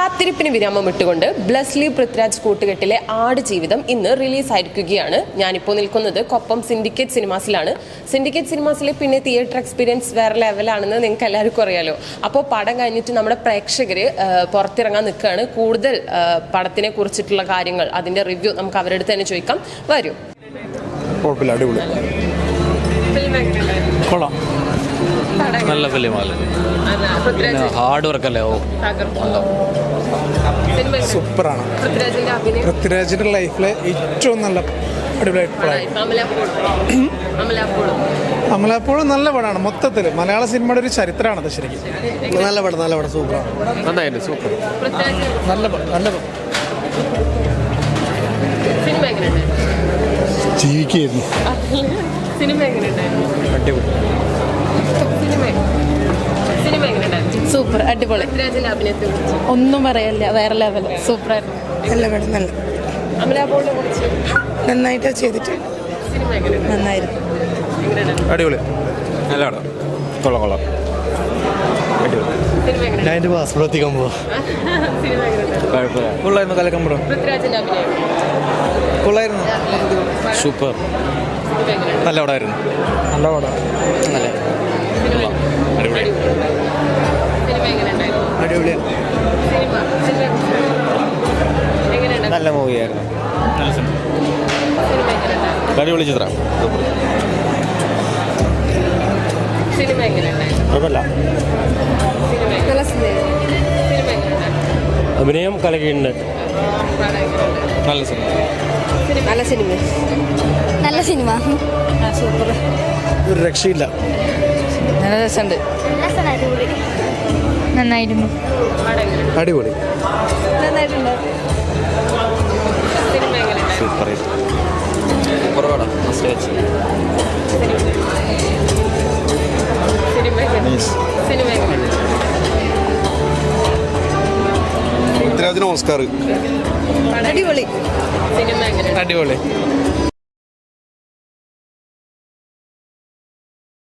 കാത്തിരിപ്പിന് വിരാമം ഇട്ടുകൊണ്ട് ബ്ലസ്ലി പൃഥ്വിരാജ് കൂട്ടുകെട്ടിലെ ആട് ജീവിതം ഇന്ന് റിലീസ് ആയിരിക്കുകയാണ് ഞാനിപ്പോൾ നിൽക്കുന്നത് കൊപ്പം സിൻഡിക്കേറ്റ് സിനിമാസിലാണ്. സിൻഡിക്കേറ്റ് സിനിമാസിലെ പിന്നെ തിയേറ്റർ എക്സ്പീരിയൻസ് വേറെ ലെവലാണെന്ന് നിങ്ങൾക്ക് എല്ലാവർക്കും അറിയാലോ. അപ്പോൾ പടം കഴിഞ്ഞിട്ട് നമ്മുടെ പ്രേക്ഷകർ പുറത്തിറങ്ങാൻ നിൽക്കുകയാണ്. കൂടുതൽ പടത്തിനെ കുറിച്ചിട്ടുള്ള കാര്യങ്ങൾ അതിന്റെ റിവ്യൂ നമുക്ക് അവരുടെ അടുത്ത് തന്നെ ചോദിക്കാം. വരൂ. കുഴപ്പമില്ല അടിപൊളി. കൊള്ളാം. നല്ല ഫിലിമാണ് പിന്നെ ഹാർഡ് വർക്ക് അല്ലേ? ഓ. സൂപ്പറാണ്. പൃഥ്വിരാജിന്റെ ലൈഫിലെ ഏറ്റവും നല്ല അടിപൊളിയായിട്ട് പടം അമലാപ്പോഴും നല്ല പടമാണ് മൊത്തത്തിൽ മലയാള സിനിമയുടെ ഒരു ചരിത്രമാണത് ശരിക്കും. നല്ല പടം നല്ല പടം സൂപ്പറാണ്. നന്നായിരുന്നു സൂപ്പർ. നല്ല പടം നല്ല പടം. ജീവിക്കായിരുന്നു. സിനിമ എങ്ങനെയുണ്ടായിരുന്നു അടിപൊളി. അടിപൊളി. ഒന്നും പറയല്ല വേറെ ലെവൽ സൂപ്പറായിരുന്നു. നല്ല. പടം നല്ല കുറിച്ച്. നന്നായിട്ട് ചെയ്തിട്ടുണ്ട് സിനിമ എങ്ങനെയുണ്ട് നന്നായിരുന്നു. അടിപൊളി. നല്ല പടം കൊള്ളാം കൊള്ളാം. അടിപൊളി. സിനിമ എങ്ങനെയുണ്ട് ഞാൻ എന്റെ പാസ്പോർട്ട് എത്തിക്കാൻ പോവാ. സിനിമ എങ്ങനെയുണ്ട് കുഴപ്പമില്ല. കൊള്ളായിരുന്നു കലക്കം പടം കൊള്ളായിരുന്നു. സൂപ്പർ. നല്ല പടമായിരുന്നു. നല്ല പടം. നല്ല നല്ല മൂവിയായിരുന്നു. നല്ല സിനിമ അടിപൊളി ചിത്രം സിനിമ കുഴപ്പമില്ല അഭിനയം കലകിയുണ്ട് നല്ല സിനിമ. നല്ല സിനിമ. നല്ല സിനിമ. സൂപ്പർ. ഒരു രക്ഷയില്ല. നല്ല രസമുണ്ട്. നന്നായിരുന്നു. അടിപൊളി. നന്നായിട്ടുണ്ട്? പൃഥ്വിരാജിന് ഓസ്കാർ അടിപൊളി. അടിപൊളി.